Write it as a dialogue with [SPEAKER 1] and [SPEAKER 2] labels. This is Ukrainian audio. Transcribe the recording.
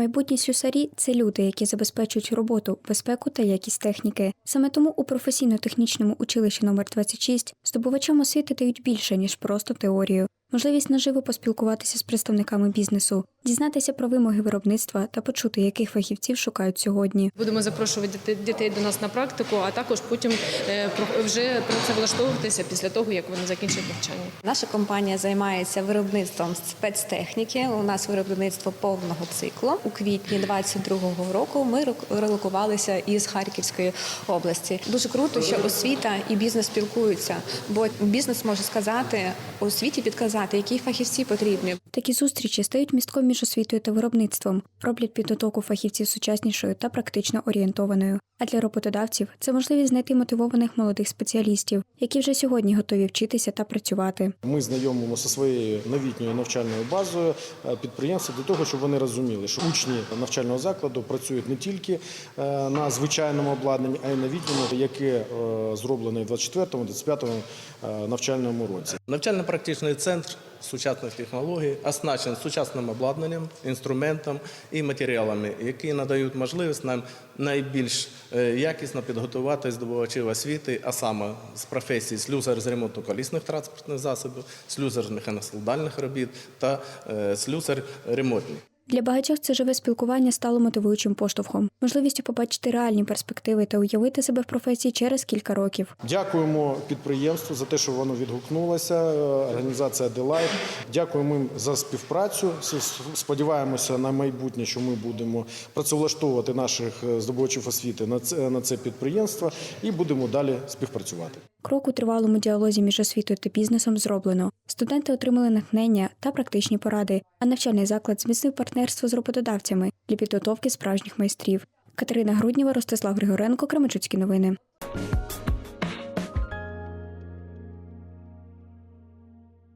[SPEAKER 1] Майбутні слюсарі це люди, які забезпечують роботу, безпеку та якість техніки. Саме тому у професійно-технічному училищі номер 26 здобувачам освіти дають більше ніж просто теорію. Можливість наживо поспілкуватися з представниками бізнесу, дізнатися про вимоги виробництва та почути, яких фахівців шукають сьогодні.
[SPEAKER 2] Будемо запрошувати дітей до нас на практику, а також потім е, про- вже працевлаштовуватися після того, як вони закінчать навчання.
[SPEAKER 3] Наша компанія займається виробництвом спецтехніки. У нас виробництво повного циклу. У квітні 22-го року ми релокувалися із Харківської області. Дуже круто, що освіта і бізнес спілкуються, бо бізнес може сказати освіті підказати, які фахівці потрібні.
[SPEAKER 1] Такі зустрічі стають містком між освітою та виробництвом, роблять підготовку фахівців сучаснішою та практично орієнтованою. А для роботодавців це можливість знайти мотивованих молодих спеціалістів, які вже сьогодні готові вчитися та працювати.
[SPEAKER 4] Ми знайомимо зі своєю новітньою навчальною базою е, підприємства для того, щоб вони розуміли, що учні навчального закладу працюють не тільки е, на звичайному обладнанні, а й новітньому, яке е, зроблене в 24-25 е, навчальному році.
[SPEAKER 5] Навчально-практичний центр сучасних технологій оснащений сучасним обладнанням, інструментом і матеріалами, які надають можливість нам найбільш е, якісно підготувати здобувачів освіти, а саме з професії слюсар з ремонту колісних транспортних засобів, слюсар з механосолдальних робіт та е, слюсар ремонтний.
[SPEAKER 1] Для багатьох це живе спілкування стало мотивуючим поштовхом, можливістю побачити реальні перспективи та уявити себе в професії через кілька років.
[SPEAKER 4] Дякуємо підприємству за те, що воно відгукнулося. е, Організація Делайт. Дякуємо їм за співпрацю. Сподіваємося на майбутнє, що ми будемо працевлаштовувати наших е, здобувачів освіти на це на це підприємство і будемо далі співпрацювати.
[SPEAKER 1] Крок у тривалому діалозі між освітою та бізнесом зроблено. Студенти отримали натхнення та практичні поради, а навчальний заклад зміцнив партнерство з роботодавцями для підготовки справжніх майстрів. Катерина Грудніва, Ростислав Григоренко, Кременчуцькі новини.